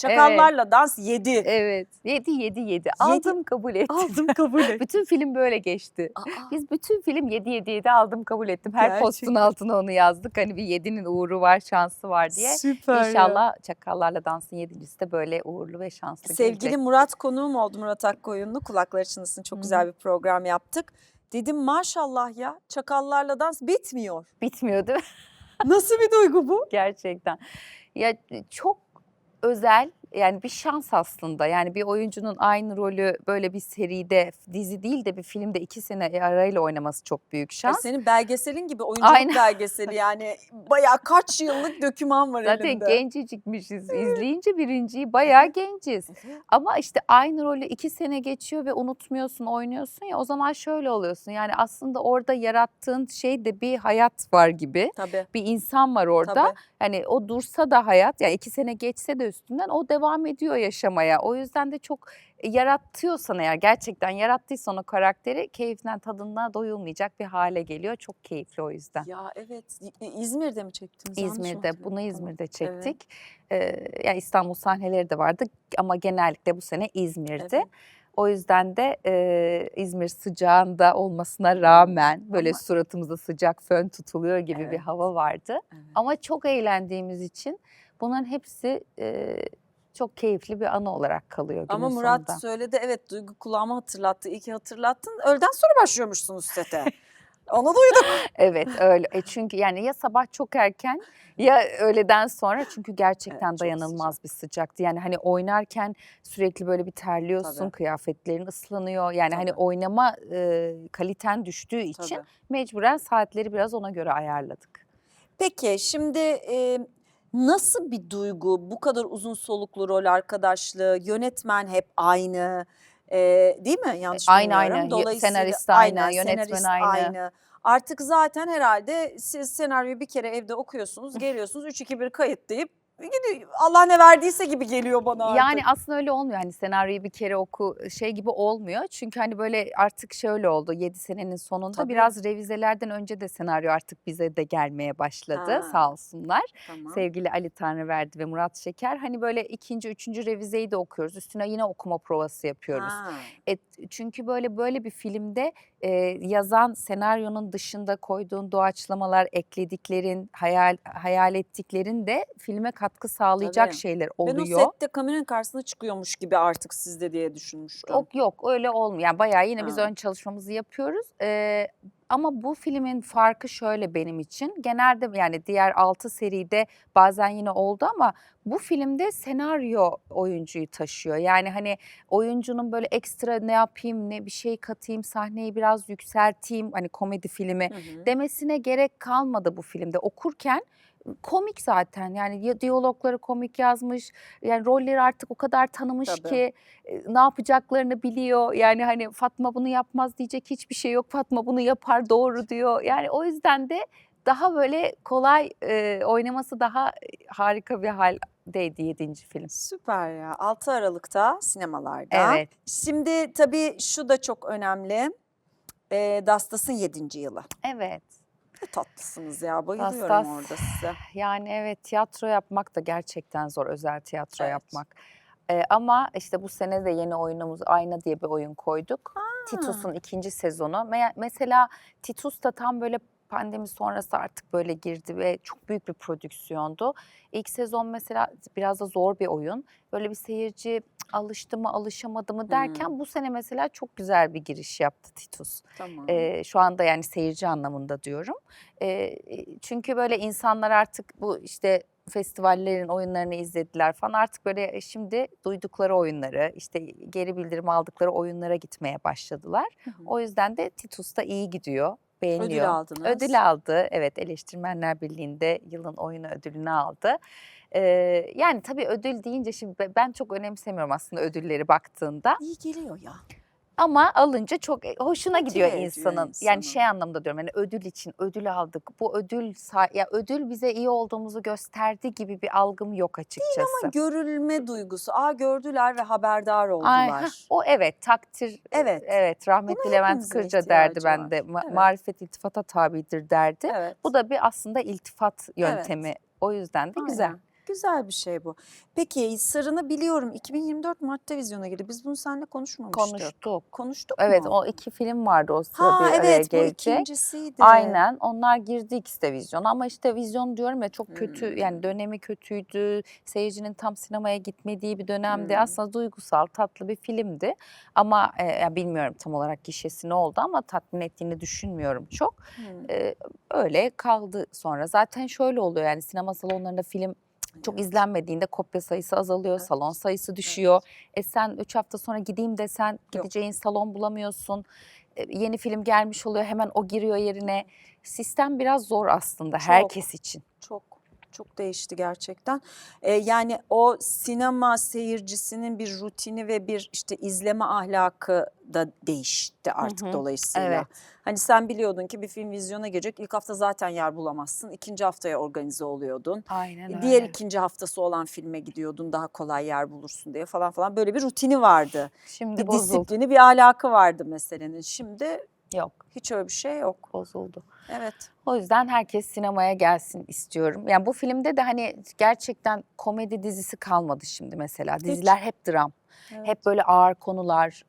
Çakallarla Dans 7. Evet. Yedi yedi yedi. Aldım kabul ettim. Aldım kabul et. bütün film böyle geçti. Aa, Biz bütün film 7 7 7 aldım kabul ettim. Her postun Gerçekten. altına onu yazdık. Hani bir 7'nin uğru var, şansı var diye. Süper ya. İnşallah Çakallarla Dans'ın 7.si de böyle uğurlu ve şanslı Sevgili gelecek. Murat konuğum oldu Murat Akkoyunlu. Kulakları çınlasın çok Hı güzel bir program yaptık. Dedim maşallah ya çakallarla dans bitmiyor. Bitmiyor değil mi? Nasıl bir duygu bu? Gerçekten. Ya çok özel yani bir şans aslında. Yani bir oyuncunun aynı rolü böyle bir seride dizi değil de bir filmde iki sene arayla oynaması çok büyük E, şans. Senin belgeselin gibi oyunculuk Aynen. belgeseli yani bayağı kaç yıllık döküman var Zaten elinde. gencecikmişiz. İzleyince birinciyi bayağı genciz. Ama işte aynı rolü iki sene geçiyor ve unutmuyorsun, oynuyorsun ya o zaman şöyle oluyorsun. Yani aslında orada yarattığın şey de bir hayat var gibi. Tabii. Bir insan var orada. Tabii. Yani o dursa da hayat, yani iki sene geçse de üstünden o devam ediyor yaşamaya. O yüzden de çok e, yaratıyorsan eğer gerçekten yarattıysan o karakteri keyfinden tadından doyulmayacak bir hale geliyor. Çok keyifli o yüzden. Ya evet İzmir'de mi çektiniz? İzmir'de, bunu. İzmir'de Evet. çektik. Ee, yani İstanbul sahneleri de vardı ama genellikle bu sene İzmir'di. Evet. O yüzden de e, İzmir sıcağında olmasına rağmen böyle Ama- suratımıza sıcak fön tutuluyor gibi bir Evet. hava vardı. Evet. Ama çok eğlendiğimiz için bunların hepsi e, çok keyifli bir anı olarak kalıyor günün Ama Murat sonunda. söyledi evet duygu kulağıma hatırlattı. İyi ki hatırlattın. Öğleden sonra başlıyormuşsunuz sete. Onu duydum. Evet öyle. E çünkü yani ya sabah çok erken ya öğleden sonra çünkü gerçekten Evet, çok dayanılmaz bir sıcaktı. Yani hani oynarken sürekli böyle bir terliyorsun, Tabii. kıyafetlerin ıslanıyor. Yani hani Tabii. oynama e, kaliten düştüğü için Tabii. mecburen saatleri biraz ona göre ayarladık. Peki şimdi e, nasıl bir duygu? Bu kadar uzun soluklu rol arkadaşlığı yönetmen hep aynı e, değil mi? Yanlış aynı, aynı. Dolayısıyla senarist aynı, aynen, yönetmen senarist aynı. Artık zaten herhalde siz senaryoyu bir kere evde okuyorsunuz geliyorsunuz 3-2-1 kayıt deyip gidiyor. Allah ne verdiyse gibi geliyor bana artık. Yani aslında öyle olmuyor. Hani senaryoyu bir kere oku şey gibi olmuyor. Çünkü hani böyle artık şöyle oldu. 7 senenin sonunda Tabii. biraz revizelerden önce de senaryo artık bize de gelmeye başladı. Ha. Sağ olsunlar. Tamam. Sevgili Ali Tanrıverdi ve Murat Şeker. Hani böyle ikinci, üçüncü revizeyi de okuyoruz. Üstüne yine okuma provası yapıyoruz. Ha. E, çünkü böyle böyle bir filmde e, yazan senaryonun dışında koyduğun doğaçlamalar, eklediklerin, hayal hayal ettiklerin de filme katkı sağlayacak Tabii. şeyler Ben o oluyor. sette kameranın karşısına çıkıyormuş gibi artık sizde diye düşünmüştüm. Yok yok öyle olmuyor. Yani bayağı yine biz Ha. ön çalışmamızı yapıyoruz. Ee, ama bu filmin farkı şöyle benim için. Genelde yani diğer 6 seride bazen yine oldu ama bu filmde senaryo oyuncuyu taşıyor. Yani hani oyuncunun böyle ekstra ne yapayım, ne bir şey katayım, sahneyi biraz yükselteyim hani komedi filmi Hı hı. demesine gerek kalmadı bu filmde. Okurken komik zaten yani ya- diyalogları komik yazmış yani rolleri artık o kadar tanımış Tabii. ki e, ne yapacaklarını biliyor yani hani Fatma bunu yapmaz diyecek hiçbir şey yok Fatma bunu yapar doğru diyor yani o yüzden de daha böyle kolay e, oynaması daha e, harika bir haldeydi 7. film. Süper ya. 6 Aralık'ta sinemalarda. Evet. Şimdi tabii şu da çok önemli. E, Dastas'ın 7. yılı. Evet. Ne tatlısınız ya. Bayılıyorum Dastas. orada size. Yani evet tiyatro yapmak da gerçekten zor özel tiyatro Evet. yapmak. Ee, ama işte bu sene de yeni oyunumuz Ayna diye bir oyun koyduk. Titus'un ikinci sezonu. Me- mesela Titus da tam böyle pandemi sonrası artık böyle girdi ve çok büyük bir prodüksiyondu. İlk sezon mesela biraz da zor bir oyun. Böyle bir seyirci "Cık, alıştı mı alışamadı mı derken bu sene mesela çok güzel bir giriş yaptı Titus. Tamam. Ee, şu anda yani seyirci anlamında diyorum. Ee, çünkü böyle insanlar artık bu işte festivallerin oyunlarını izlediler falan artık böyle e, şimdi duydukları oyunları işte geri bildirim aldıkları oyunlara gitmeye başladılar. Hı hı. O yüzden de Titus da iyi gidiyor. Beğeniyor. Ödül aldınız. Ödül aldı. Evet Eleştirmenler Birliği'nde yılın oyunu ödülünü aldı. Ee, yani tabii ödül deyince şimdi be- ben çok önemsemiyorum aslında ödülleri baktığında. İyi geliyor ya. Ama alınca çok e, hoşuna Motive gidiyor ediyor insanın. insanı. Yani şey anlamda diyorum yani ödül için ödül aldık. Bu ödül ya ödül bize iyi olduğumuzu gösterdi gibi bir algım yok açıkçası. Ama görülme duygusu. Aa gördüler ve haberdar Ay, oldular. hah, o evet takdir. Evet. Evet rahmetli Buna Levent Kırca derdi bende. Evet. Marifet iltifata tabidir derdi. Evet. Bu da bir aslında iltifat yöntemi. O yüzden de. Aynen. Güzel bir şey bu. Peki Sırrını biliyorum 2024 Mart'ta vizyona girdi. Biz bunu seninle konuşmamıştık. Konuştuk. Konuştuk Evet mu? o iki film vardı o sıra Ha bir araya evet bu ikincisiydi. Aynen onlar girdi ikisi de vizyona ama işte vizyon diyorum ya çok kötü Hmm. yani dönemi kötüydü. Seyircinin tam sinemaya gitmediği bir dönemde Hmm. aslında duygusal tatlı bir filmdi. Ama e, ya bilmiyorum tam olarak gişesi ne oldu ama tatmin ettiğini düşünmüyorum çok. Hmm. E, öyle kaldı sonra. Zaten şöyle oluyor yani sinema salonlarında film çok Evet. izlenmediğinde kopya sayısı azalıyor, Evet. salon sayısı düşüyor. E sen 3 hafta sonra gideyim desen Yok. gideceğin salon bulamıyorsun. E, yeni film gelmiş oluyor hemen o giriyor yerine. Sistem biraz zor aslında Çok. herkes için. Çok çok değişti gerçekten. Ee, yani o sinema seyircisinin bir rutini ve bir işte izleme ahlakı da değişti artık hı. dolayısıyla. Evet. Hani sen biliyordun ki bir film vizyona girecek. İlk hafta zaten yer bulamazsın. İkinci haftaya organize oluyordun. Aynen öyle. Diğer ikinci haftası olan filme gidiyordun daha kolay yer bulursun diye falan falan böyle bir rutini vardı. Şimdi Bir bozuldu. disiplini, bir ahlakı vardı meselenin. Şimdi Yok hiç öyle bir şey yok. bozuldu. Evet. O yüzden herkes sinemaya gelsin istiyorum. Yani bu filmde de hani gerçekten komedi dizisi kalmadı şimdi mesela. Diziler hep dram. evet. Hep böyle ağır konular.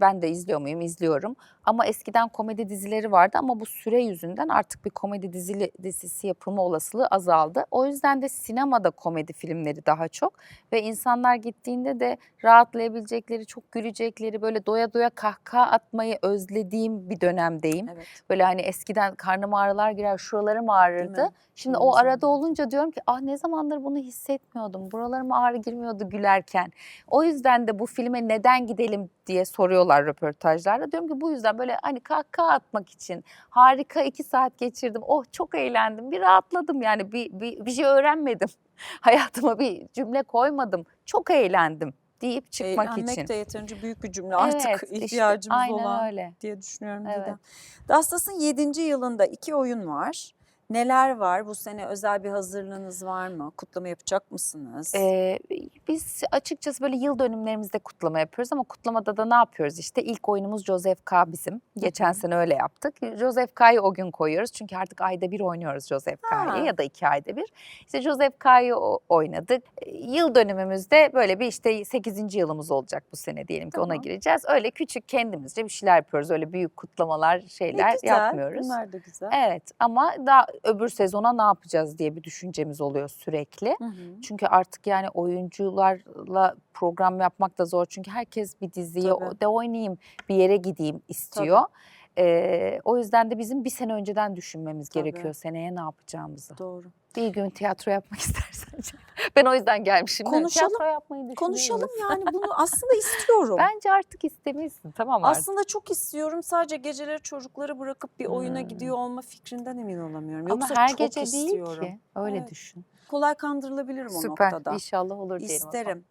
ben de izliyor muyum? İzliyorum. Ama eskiden komedi dizileri vardı ama bu süre yüzünden artık bir komedi dizili, dizisi yapılma olasılığı azaldı. O yüzden de sinemada komedi filmleri daha çok ve insanlar gittiğinde de rahatlayabilecekleri, çok gülecekleri, böyle doya doya kahkaha atmayı özlediğim bir dönemdeyim. Evet. Böyle hani eskiden karnım ağrılar girer, şuralarım ağrırdı. Şimdi Uzun o arada olunca diyorum ki ah ne zamandır bunu hissetmiyordum. Buralarıma ağrı girmiyordu gülerken. O yüzden de bu filme neden gidelim diye soruyorlar röportajlarda. Diyorum ki bu yüzden böyle hani kahkaha atmak için harika iki saat geçirdim. Oh çok eğlendim. Bir rahatladım yani bir, bir, bir şey öğrenmedim. Hayatıma bir cümle koymadım. Çok eğlendim deyip çıkmak Eğlenmek için. de yeterince büyük bir cümle artık Evet, işte ihtiyacımız aynen olan öyle. diye düşünüyorum Evet. Didem. Dastas'ın 7. yılında iki oyun var. Neler var? Bu sene özel bir hazırlığınız var mı? Kutlama yapacak mısınız? Ee, biz açıkçası böyle yıl dönümlerimizde kutlama yapıyoruz ama kutlamada da ne yapıyoruz işte ilk oyunumuz Joseph K bizim. Geçen sene öyle yaptık. Joseph K'yı o gün koyuyoruz çünkü artık ayda bir oynuyoruz Joseph. K'yı ya da iki ayda bir. İşte Joseph K'yı oynadık. Ee, Yıl dönümümüzde böyle bir işte 8. yılımız olacak bu sene diyelim ki ona Tamam. gireceğiz. Öyle küçük kendimizce bir şeyler yapıyoruz. Öyle büyük kutlamalar Ne şeyler güzel. yapmıyoruz. Bunlar da güzel. Evet ama daha öbür sezona ne yapacağız diye bir düşüncemiz oluyor sürekli. Hı hı. Çünkü artık yani oyuncularla program yapmak da zor. Çünkü herkes bir Tabii. o- de oynayayım, bir yere gideyim istiyor. Ee, o yüzden de bizim bir sene önceden düşünmemiz Tabii. gerekiyor seneye ne yapacağımızı. Doğru. Bir gün tiyatro yapmak istersen. ben o yüzden gelmişim. Konuşalım, Tiyatro yapmayı Konuşalım yani bunu aslında istiyorum. Bence artık istemişsin tamam artık. Aslında çok istiyorum. Sadece geceleri çocukları bırakıp bir oyuna Hmm. gidiyor olma fikrinden emin olamıyorum. Ama Yoksa her çok gece istiyorum. değil ki. Öyle Evet. düşün. Kolay kandırılabilirim o Süper. noktada. İnşallah olur diyelim. o. İsterim.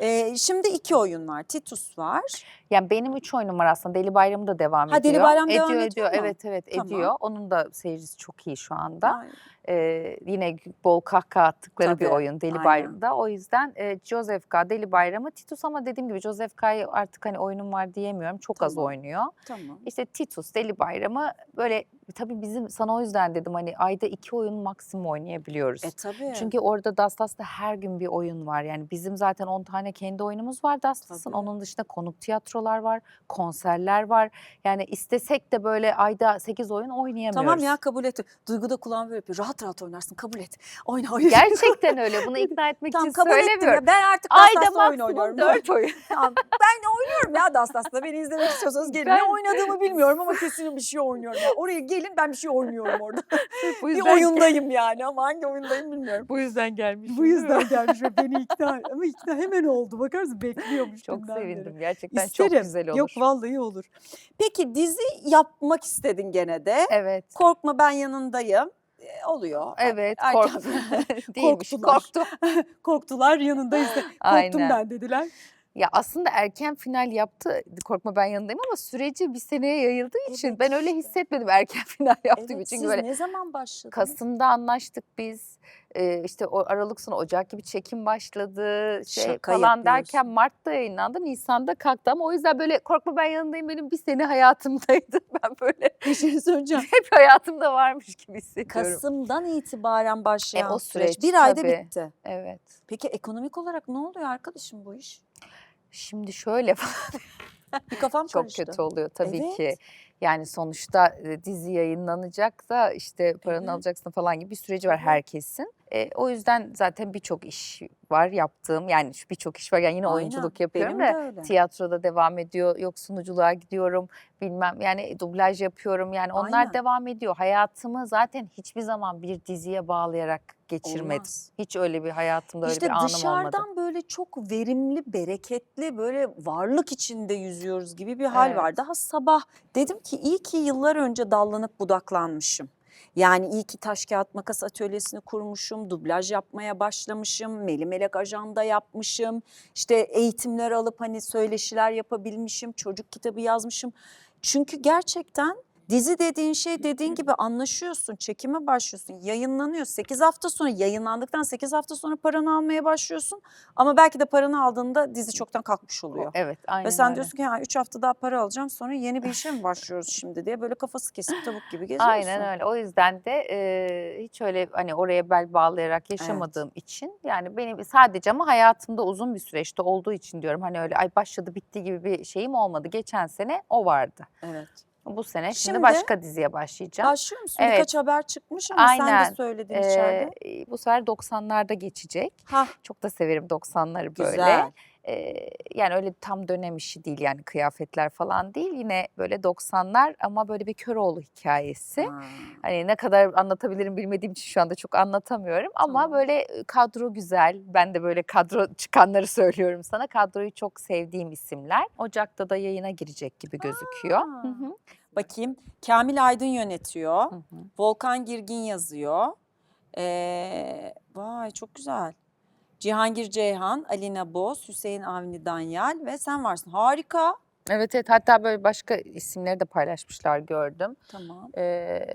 Ee, şimdi iki oyun var. Titus var. Yani benim üç oyunum var aslında. Deli Bayramı da devam Ha, ediyor. Deli Bayram ediyor, devam ediyor ediyor. mu? Evet evet Tamam. ediyor. Onun da seyircisi çok iyi şu anda. Ay, Ee, yine bol kahkaha attıkları bir Tabii, oyun Deli aynen. Bayramı'da. O yüzden e, Joseph K. Deli Bayramı. Titus ama dediğim gibi Joseph K'yı artık hani oyunum var diyemiyorum. Çok az Tamam. oynuyor. Tamam. İşte Titus, Deli Bayramı böyle tabii bizim sana o yüzden dedim hani ayda iki oyun maksimum oynayabiliyoruz. E tabii. Çünkü orada Dastas'ta her gün bir oyun var. Yani bizim zaten 10 tane kendi oyunumuz var Dastas'ın. Onun dışında konuk tiyatrolar var, konserler var. Yani istesek de böyle ayda 8 oyun oynayamıyoruz. Tamam ya kabul et. Duygu da kulağım böyle yapıyor. Rahat rahat oynarsın kabul et. Oyna oyna. Gerçekten öyle. Bunu ikna etmek Tamam için kabul ettim. söylemiyorum. ya. Ben artık Dastas'ta oyun oynuyorum. 4 oyun. Tamam, ben oynuyorum ya Dastas'ta. Beni izlemek istiyorsanız gelin. Ne Ben- oynadığımı bilmiyorum ama kesin bir şey oynuyorum. ya. Oraya gelin ben bir şey oynuyorum orada. Bu bir yüzden, oyundayım yani ama hangi oyundayım bilmiyorum. bu yüzden gelmiş. Bu yüzden gelmiş ve beni ikna ama ikna hemen oldu. Bakar mısın bekliyormuş Çok dünden beri. sevindim. Gerçekten İsterim. çok güzel olur. Yok vallahi olur. Peki dizi yapmak istedin gene de. Evet. Korkma ben yanındayım. E, oluyor. Evet, kork. Değilmiş, Korktular. korktu. Korktular yanındayız. da. Korktum Aynen. ben dediler. Ya aslında erken final yaptı. Korkma ben yanındayım ama süreci bir seneye yayıldığı için Evet ben öyle hissetmedim erken final yaptığım Evet, için. siz Böyle ne zaman başladınız? Kasım'da anlaştık biz. Ee, işte o Aralık sonu Ocak gibi çekim başladı şey Şaka falan derken. Mart'ta yayınlandı. Nisan'da kalktı ama o yüzden böyle korkma ben yanındayım benim bir sene hayatımdaydı. Ben böyle Bir şey söyleyeceğim. hep hayatımda varmış gibi hissediyorum. Kasım'dan itibaren başlayan E, o süreç, süreç, bir ayda tabii. bitti. Evet. Peki ekonomik olarak ne oluyor arkadaşım bu iş? Şimdi şöyle Bir kafam çok karıştı. kötü oluyor tabii Evet. ki. Yani sonuçta e, dizi yayınlanacak da işte paranı Evet. alacaksın falan gibi bir süreci var herkesin. E, o yüzden zaten birçok iş var yaptığım. Yani birçok iş var. Yani yine Aynen, oyunculuk yapıyorum da öyle. tiyatroda devam ediyor. Yok sunuculuğa gidiyorum. Bilmem yani dublaj yapıyorum. Yani onlar Aynen. devam ediyor. Hayatımı zaten hiçbir zaman bir diziye bağlayarak geçirmedim. Olmaz. Hiç öyle bir hayatımda öyle İşte bir anım dışarıdan olmadı. böyle çok verimli, bereketli, böyle varlık içinde yüzüyoruz gibi bir hal var. Evet. Daha sabah dedim ki iyi ki yıllar önce dallanıp budaklanmışım. Yani iyi ki taş kağıt makas atölyesini kurmuşum, dublaj yapmaya başlamışım, Meli Melek ajanda yapmışım. İşte eğitimler alıp hani söyleşiler yapabilmişim, çocuk kitabı yazmışım. Çünkü gerçekten dizi dediğin şey dediğin gibi anlaşıyorsun, çekime başlıyorsun, yayınlanıyor. 8 hafta sonra yayınlandıktan 8 hafta sonra paranı almaya başlıyorsun. Ama belki de paranı aldığında dizi çoktan kalkmış oluyor. Evet aynen Ve sen öyle. diyorsun ki ha 3 hafta daha para alacağım sonra yeni bir işe mi başlıyoruz şimdi diye böyle kafası kesip tavuk gibi geziyorsun. Aynen öyle. O yüzden de e, hiç öyle hani oraya bel bağlayarak yaşamadığım için yani benim sadece ama hayatımda uzun bir süreçte olduğu için diyorum hani öyle ay başladı bitti gibi bir şeyim olmadı. Geçen sene o vardı. Evet. Bu sene şimdi, Şimdi- başka diziye başlayacağım. Başlıyor musun? Evet. Birkaç haber çıkmış ama sen Aynen. de söyledin Ee, içeride. bu sefer 90'larda geçecek. Ha Çok da severim 90'ları böyle. güzel. Yani öyle tam dönem işi değil yani kıyafetler falan değil. Yine böyle 90'lar ama böyle bir Köroğlu hikayesi. Ha. Hani ne kadar anlatabilirim bilmediğim için şu anda çok anlatamıyorum. Ama Tamam. böyle kadro güzel. Ben de böyle kadro çıkanları söylüyorum sana. Kadroyu çok sevdiğim isimler. Ocak'ta da yayına girecek gibi gözüküyor. Hı Aa. hı, Bakayım. Kamil Aydın yönetiyor. hı hı. Volkan Girgin yazıyor. Ee, vay çok güzel. Cihangir Ceyhan, Alina Boz, Hüseyin Avni Danyal ve sen varsın. Harika. Evet evet hatta böyle başka isimleri de paylaşmışlar gördüm. Tamam. Ee,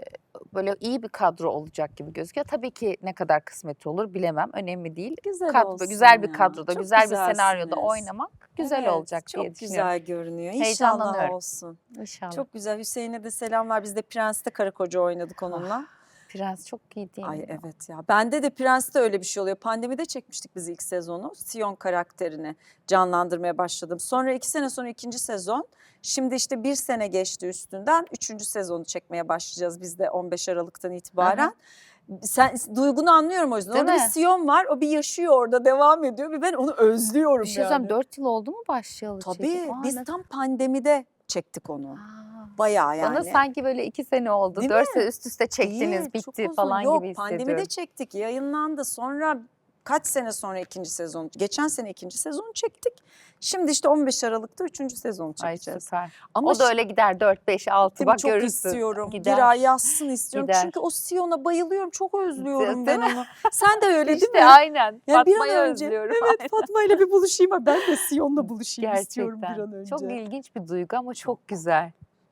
böyle iyi bir kadro olacak gibi gözüküyor. Tabii ki ne kadar kısmet olur bilemem. Önemli değil. Güzel Kad- olsun güzel bir ya. kadroda, Çok güzel bir senaryoda oynamak güzel Evet, olacak çok diye düşünüyorum. güzel görünüyor. İnşallah olsun. İnşallah. Çok güzel. Hüseyin'e de selamlar. Biz de Prens'te karı koca oynadık onunla. Prens çok iyi değil Ay mi? evet ya. Bende de Prens'te öyle bir şey oluyor. Pandemide çekmiştik biz ilk sezonu. Sion karakterini canlandırmaya başladım. Sonra iki sene sonra ikinci sezon. Şimdi işte bir sene geçti üstünden. Üçüncü sezonu çekmeye başlayacağız biz de 15 Aralık'tan itibaren. Sen duygunu anlıyorum o yüzden. Değil orada bir mi? Sion var. O bir yaşıyor orada devam ediyor. Bir ben onu özlüyorum Bir şey yani. söyleyeyim 4 yıl oldu mu başlayalı Tabii çekim? Aa, biz ne- tam pandemide çektik onu. Aa, Bayağı yani. Bana sanki böyle 2 sene oldu. Değil 4 mi? sene üst üste çektiniz Değil, çok bitti uzun. falan Yok, gibi hissediyorum. pandemide çektik yayınlandı sonra kaç sene sonra ikinci sezon geçen sene ikinci sezonu çektik. Şimdi işte 15 Aralık'ta üçüncü sezonu Ay çekeceğiz. süper. Ama o da öyle gider 4 5 6 Değil mi? bak çok görürsün. istiyorum. Gider. Bir ay yazsın istiyorum. Gider. Çünkü o Sion'a bayılıyorum. Çok özlüyorum ben onu. Sen de öyle İşte değil mi? aynen. Yani bir an Fatma'yı önce- özlüyorum. Evet Fatma ile bir buluşayım. Ben de Sion'la buluşayım istiyorum bir Gerçekten. an önce. Çok ilginç bir duygu ama çok güzel.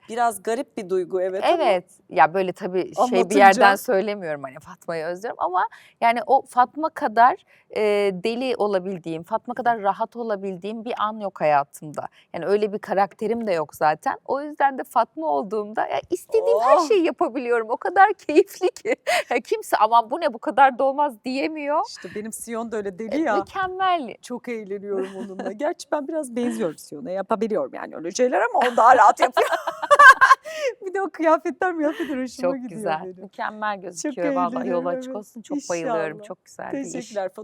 Biraz garip bir duygu evet. ama Evet. Ya böyle tabii şey bir yerden söylemiyorum hani Fatma'yı özlüyorum ama yani o Fatma kadar e, deli olabildiğim, Fatma kadar rahat olabildiğim bir an yok hayatımda. Yani öyle bir karakterim de yok zaten. O yüzden de Fatma olduğumda ya istediğim her Oh! şeyi yapabiliyorum. O kadar keyifli ki. Ya kimse aman bu ne bu kadar da olmaz diyemiyor. İşte benim Sion da öyle E, deli ya. Mükemmel. Çok eğleniyorum onunla. Gerçi ben biraz benziyorum Sion'a. Yapabiliyorum yani öyle şeyler ama o daha rahat yapıyor. bir de o kıyafetler miyafetler hoşuma Çok gidiyor güzel. benim. Mükemmel gözüküyor. Vallahi yolu eğleniyorum, açık olsun. Çok bayılıyorum. İnşallah. Çok güzel bir iş. Teşekkürler.